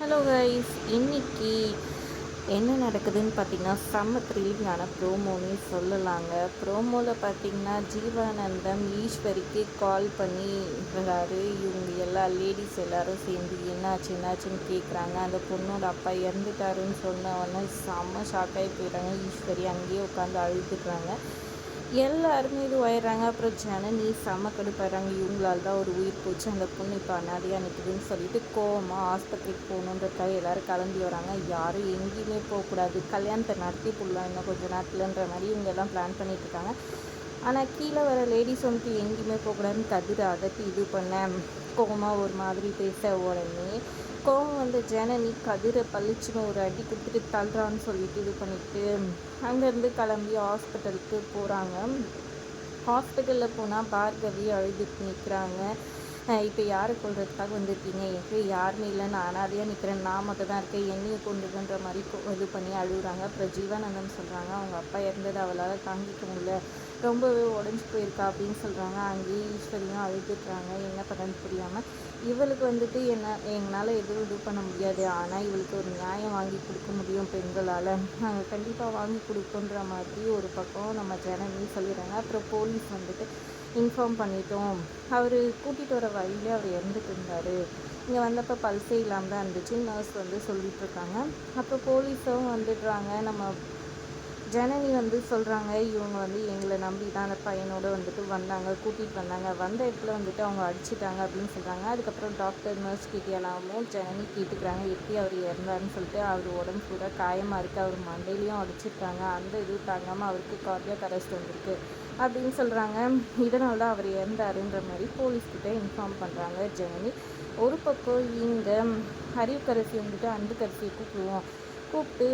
Hello guys இன்னைக்கு என்ன நடக்குதுன்னு பார்த்தீங்கன்னா செம்ம த்ரில்லிங்கான ப்ரோமோனே சொல்லலாங்க. ப்ரோமோவில் பார்த்தீங்கன்னா ஜீவானந்தம் ஈஸ்வரிக்கு கால் பண்ணி வராரு இவங்க எல்லா லேடிஸ் எல்லாரும் சேர்ந்து என்னாச்சு என்னாச்சுன்னு கேட்குறாங்க அந்த பொண்ணோட அப்பா இறந்துட்டாருன்னு சொன்ன உடனே செம்ம ஷாக்காகி போயிடுறாங்க. ஈஸ்வரி அங்கேயே உட்காந்து அழுதுடுறாங்க. எல்லாருமே இது உயர்றாங்க. அப்புறம் ஜன நீ செம கடுப்பாடுறாங்க இவங்களால தான் ஒரு உயிர் போச்சு. அந்த பொண்ணு இப்போ அனாதையாக நிற்குதுன்னு சொல்லிட்டு கோவமாக ஆஸ்பத்திரிக்கு போகணுன்றதுக்காக எல்லோரும் கிளம்பி வராங்க. யாரும் எங்கேயுமே போகக்கூடாது. கல்யாணத்தை நடத்தி போடலாம் இன்னும் கொஞ்சம் நேரத்தில்ன்ற மாதிரி இவங்க எல்லாம் பிளான் பண்ணிட்டு இருக்காங்க. ஆனால் கீழே வர லேடிஸ் வந்துட்டு எங்கேயுமே போகக்கூடாதுன்னு கதிர அதட்டி இது பண்ணேன். கோபமாக ஒரு மாதிரி பேச உடனே கோவம் வந்த ஜனனி கதிரை பளிச்சுன்னு ஒரு அடி கொடுத்துட்டு தள்ளுறான்னு சொல்லிட்டு இது பண்ணிட்டு அங்கேருந்து கிளம்பி ஹாஸ்பிட்டலுக்கு போகிறாங்க ஹாஸ்பிட்டலில் போனால் பார்கவி அழுதுட்டு நிற்கிறாங்க இப்போ யாரை கொள்றதுக்காக வந்திருக்கீங்க? எனக்கு யாருமே இல்லை. நான் அனாதையாக நிற்கிறேன் நான் மட்டும் தான் இருக்கேன். என்னையை கொண்டுதுன்ற மாதிரி இது பண்ணி அழுகுறாங்க. அப்புறம் ஜீவானந்தம் சொல்கிறாங்க அவங்க அப்பா இறந்தது அவளால் தாங்கிக்க முடியல. ரொம்பவே உடஞ்சி போயிருக்கா அப்படின்னு சொல்கிறாங்க அங்கேயே ஈஸ்வரியும் அழுதுட்டுறாங்க என்ன பண்ணுறதுன்னு புரியாமல் இவளுக்கு வந்துட்டு என்ன எங்களால் எதுவும் இது பண்ண முடியாது. ஆனால் இவளுக்கு ஒரு நியாயம் வாங்கி கொடுக்க முடியும் பெண்களால். நாங்கள் கண்டிப்பாக வாங்கி கொடுக்குன்ற மாதிரி ஒரு பக்கம் நம்ம ஜனனி சொல்லிடுறாங்க. அப்புறம் போலீஸ் வந்துட்டு இன்ஃபார்ம் பண்ணிட்டோம். அவர் கூட்டிகிட்டு வர வழியிலே அவர் இறந்துட்டு இருந்தார். இங்கே வந்தப்போ பல்சே இல்லாமல் தான் இருந்துச்சு. நர்ஸ் வந்து சொல்லிகிட்ருக்காங்க அப்போ போலீஸும் வந்துடுறாங்க. நம்ம ஜனனி வந்து சொல்கிறாங்க இவங்க வந்து எங்களை நம்பி தான் அந்த பையனோடு வந்துட்டு வந்தாங்க கூட்டிகிட்டு வந்தாங்க. வந்த இடத்துல வந்துட்டு அவங்க அடிச்சிட்டாங்க அப்படின்னு சொல்கிறாங்க அதுக்கப்புறம் டாக்டர் நர்ஸ் கிட்டேலாமும் ஜனனி கேட்டுக்கிறாங்க எப்படி அவர் இறந்தாருன்னு சொல்லிட்டு அவர் உடம்பு கூட காயமாக இருக்குது அவர் மண்டையிலையும் அடிச்சிருக்காங்க. அந்த இது தாங்காமல் அவருக்கு கார்டியாக அரெஸ்ட் வந்திருக்கு அப்படின்னு சொல்கிறாங்க இதனால தான் அவர் இறந்தாருன்ற மாதிரி போலீஸ்கிட்ட இன்ஃபார்ம் பண்ணுறாங்க ஜனனி. ஒரு பக்கம் இங்கே அறிவுக்கரசி வந்துட்டு அன்புக்கரசியை கூப்பிடுவோம். கூப்பிட்டு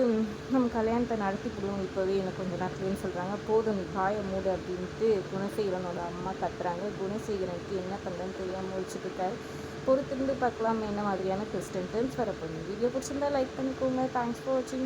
நம்ம கல்யாணத்தை நடத்தி கொடுவோம் இப்போவே எனக்கு கொஞ்சம் நேரத்துலன்னு சொல்கிறாங்க போதும் நீ காய மூடு அப்படின்ட்டு குணசேகரனோட அம்மா கத்துறாங்க. குணசேகரனுக்கு என்ன பண்ணுறேன்னு தெரியாமல் முடிச்சுட்டு இருக்காரு. பொறுத்திருந்து பார்க்கலாம் என்ன மாதிரியான கொஸ்டின் டென்ஸ் வரப்போகுது வீடியோ பிடிச்சிருந்தா லைக் பண்ணிக்கோங்க. தேங்க்ஸ் ஃபார் வாட்சிங்